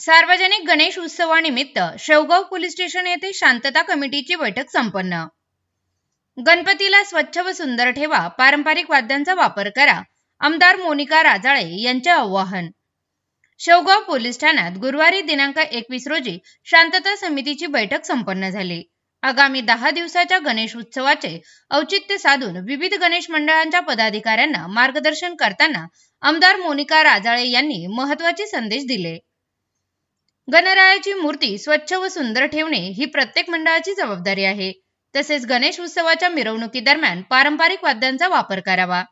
सार्वजनिक गणेश उत्सवानिमित्त Shevgaon police station येथे शांतता कमिटीची बैठक संपन्न. गणपतीला स्वच्छ व सुंदर ठेवा पारंपरिक वाद्यांचा वापर करा आमदार मोनिका राजाळे यांचे आवाहन. शेवगाव पोलीस ठाण्यात गुरुवारी दिनांक एकवीस रोजी शांतता समितीची बैठक संपन्न झाली. आगामी दहा दिवसाच्या गणेश उत्सवाचे औचित्य साधून विविध गणेश मंडळांच्या पदाधिकाऱ्यांना मार्गदर्शन करताना आमदार मोनिका राजाळे यांनी महत्त्वाचे संदेश दिले. गणरायाची मूर्ती स्वच्छ व सुंदर ठेवणे ही प्रत्येक मंडळाची जबाबदारी आहे. तसेच गणेश उत्सवाच्या मिरवणुकीदरम्यान पारंपरिक वाद्यांचा वापर करावा.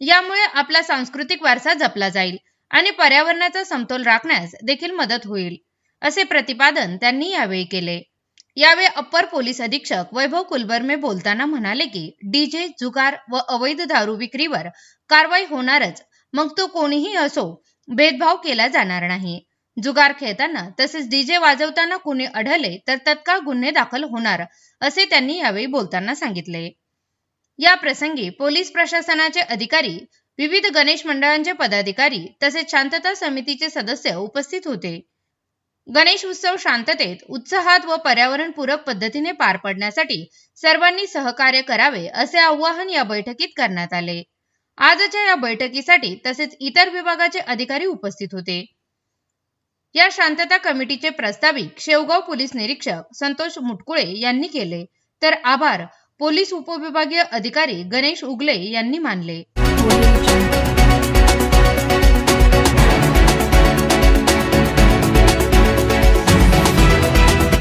यामुळे आपला सांस्कृतिक वारसा जपला जाईल आणि पर्यावरणाचा समतोल राखण्यास देखील मदत होईल असे प्रतिपादन त्यांनी यावेळी केले. यावेळी अप्पर पोलीस अधीक्षक वैभव कुलबर्मे बोलताना म्हणाले की डीजे जुगार व अवैध दारू विक्रीवर कारवाई होणारच मग तो कोणीही असो भेदभाव केला जाणार नाही. जुगार खेळताना तसेच डीजे वाजवताना कुणी आढळले तर तत्काळ गुन्हे दाखल होणार असे त्यांनी यावेळी बोलताना सांगितले. या प्रसंगी पोलीस प्रशासनाचे अधिकारी विविध गणेश मंडळांचे पदाधिकारी तसेच शांतता समितीचे सदस्य उपस्थित होते. गणेश उत्सव शांततेत उत्साहात व पर्यावरणपूरक पद्धतीने पार पडण्यासाठी सर्वांनी सहकार्य करावे असे आवाहन या बैठकीत करण्यात आले. आजच्या या बैठकीसाठी तसेच इतर विभागाचे अधिकारी उपस्थित होते. या शांतता कमिटीचे प्रस्ताविक शेवगाव पोलीस निरीक्षक संतोष मुटकुळे यांनी केले. तर आभार पोलीस उपविभागीय अधिकारी गणेश उगले यांनी मानले.